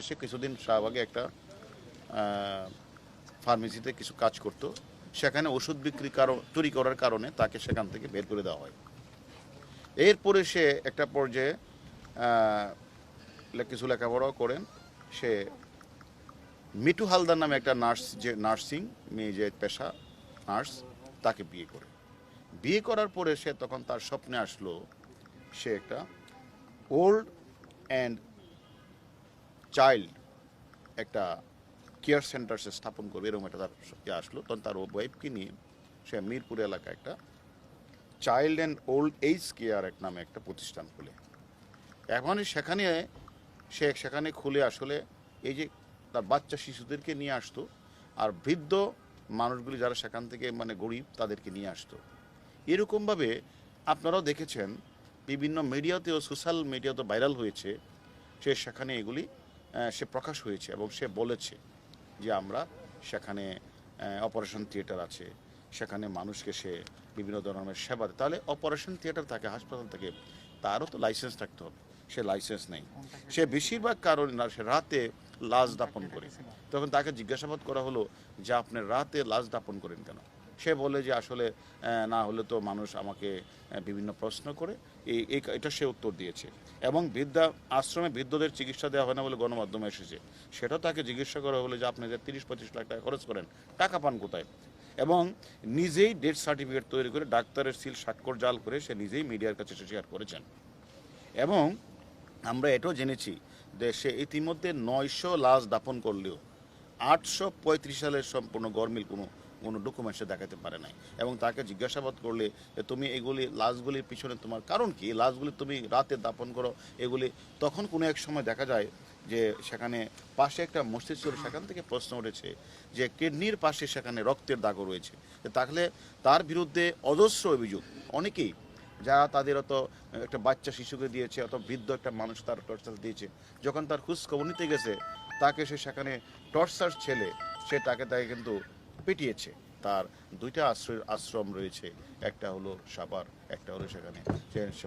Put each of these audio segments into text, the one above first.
এসে কিছুদিন শাহবাগে একটা ফার্মেসিতে কিছু কাজ করত। সেখানে ওষুধ বিক্রি চুরি করার কারণে তাকে সেখান থেকে বের করে দেওয়া হয়। এরপরে সে একটা পর্যায়ে কিছু লেখাপড়াও করেন। সে মিটু হালদার নামে একটা নার্স, যে নার্সিং, মেয়ে যে পেশা, নার্স, তাকে বিয়ে করে। বিয়ে করার পরে সে তখন তার স্বপ্নে আসলো, সে একটা ওল্ড অ্যান্ড চাইল্ড একটা কেয়ার সেন্টার সে স্থাপন করবে, এরকম একটা তার ইয়ে আসলো। তখন তার ওয়াইফকে নিয়ে সে মিরপুর এলাকায় একটা child and old age care এক নামে একটা প্রতিষ্ঠান খুলে। এখন সেখানে, সে সেখানে খুলে আসলে এই যে তার বাচ্চা শিশুদেরকে নিয়ে আসতো আর বৃদ্ধ মানুষগুলি যারা সেখান থেকে মানে গরিব তাদেরকে নিয়ে আসতো। এরকমভাবে আপনারাও দেখেছেন, বিভিন্ন মিডিয়াতেও সোশ্যাল মিডিয়াতে ভাইরাল হয়েছে, সে সেখানে এগুলি সে প্রকাশ হয়েছে এবং সে বলেছে যে আমরা সেখানে অপারেশন থিয়েটার আছে, সেখানে মানুষকে সে বিভিন্ন ধরনের সেবা দেয়। তাহলে অপারেশন থিয়েটার থাকে হাসপাতাল থাকে, তারও তো লাইসেন্স থাকতে হবে। সে লাইসেন্স নেই। সে বেশিরভাগ কারণে না, সে রাতে লাশ দাপন করে। তখন তাকে জিজ্ঞাসাবাদ করা হলো যে আপনি রাতে লাশ দাপন করেন কেন? সে বলে যে আসলে না হলে তো মানুষ আমাকে বিভিন্ন প্রশ্ন করে। এই এটা সে উত্তর দিয়েছে। এবং বৃদ্ধা, আশ্রমে বৃদ্ধদের চিকিৎসা দেওয়া হয় না বলে গণমাধ্যমে এসেছে। সেটা তাকে জিজ্ঞাসা করা হলো যে আপনি যে তিরিশ পঁচিশ লাখ টাকা খরচ করেন, টাকা পান কোথায়? এবং নিজেই ডেথ সার্টিফিকেট তৈরি করে ডাক্তারের সিল স্বাক্ষর জাল করে সে নিজেই মিডিয়ার কাছে শেয়ার করেছেন। এবং আমরা এটাও জেনেছি যে সে ইতিমধ্যে নয়শো লাশ দাপন করলেও আটশো পঁয়ত্রিশ সালের সম্পূর্ণ গরমিল কোনো কোনো ডকুমেন্ট সে দেখাতে পারে নাই। এবং তাকে জিজ্ঞাসাবাদ করলে যে তুমি এগুলি, লাশগুলির পিছনে তোমার কারণ কি? লাশগুলি তুমি রাতে দাপন করো, এগুলি তখন কোনো এক সময় দেখা যায় যে সেখানে পাশে একটা মসজিদ ছিল, সেখান থেকে প্রশ্ন উঠেছে যে কিডনির পাশে সেখানে রক্তের দাগও রয়েছে। তাহলে তার বিরুদ্ধে অজস্র অভিযোগ। অনেকেই যারা তাদের অত একটা বাচ্চা শিশুকে দিয়েছে, অত বৃদ্ধ একটা মানুষ তার টর্চার দিয়েছে, যখন তার খোঁজ খবর নিতে গেছে, তাকে সে সেখানে টর্চার ছেলে, সে তাকে তাকে কিন্তু পিটিয়েছে। তার দুইটা আশ্রয়, আশ্রম রয়েছে। একটা হলো সাপার একটা হলো সেখানে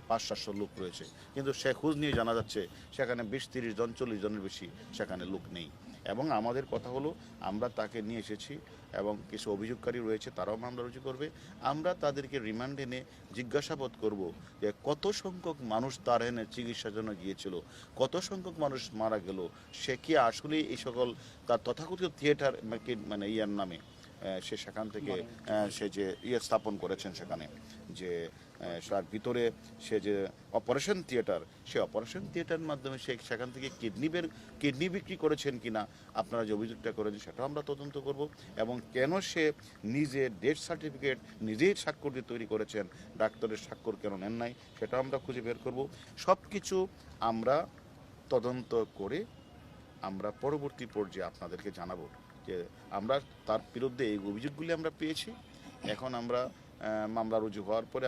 পাঁচ সাতশো লোক রয়েছে। কিন্তু সে খোঁজ নিয়ে জানা যাচ্ছে, সেখানে বিশ, তিরিশ জন, চল্লিশ জনের বেশি সেখানে লোক নেই। এবং আমাদের কথা হলো, আমরা তাকে নিয়ে এসেছি এবং কিছু অভিযোগকারী রয়েছে, তারাও মামলা রুজু করবে। আমরা তাদেরকে রিমান্ড এনে জিজ্ঞাসাবাদ করব যে কত সংখ্যক মানুষ তার এনে চিকিৎসার জন্য গিয়েছিল, কত সংখ্যক মানুষ মারা গেল, সে কি আসলে এই সকল তার তথাকথিত থিয়েটার মানে ইয়ার নামে সে সেখান থেকে সে যে ইয়ে স্থাপন করেছেন সেখানে, যে তার ভিতরে সে যে অপারেশন থিয়েটার সে অপারেশন থিয়েটারের মাধ্যমে সে সেখান থেকে কিডনি বের, কিডনি বিক্রি করেছেন কিনা, আপনারা যে অভিযোগটা করেছেন সেটাও আমরা তদন্ত করব। এবং কেন সে নিজে ডেথ সার্টিফিকেট নিজেই স্বাক্ষর দিয়ে তৈরি করেছেন, ডাক্তারের স্বাক্ষর কেন নেন নাই, সেটাও আমরা খুঁজে বের করব। সব কিছু আমরা তদন্ত করে আমরা পরবর্তী পর্যায়ে আপনাদেরকে জানাব। যে আমরা তার বিরুদ্ধে এই অভিযোগগুলি আমরা পেয়েছি। এখন আমরা মামলা রুজু হওয়ার পরে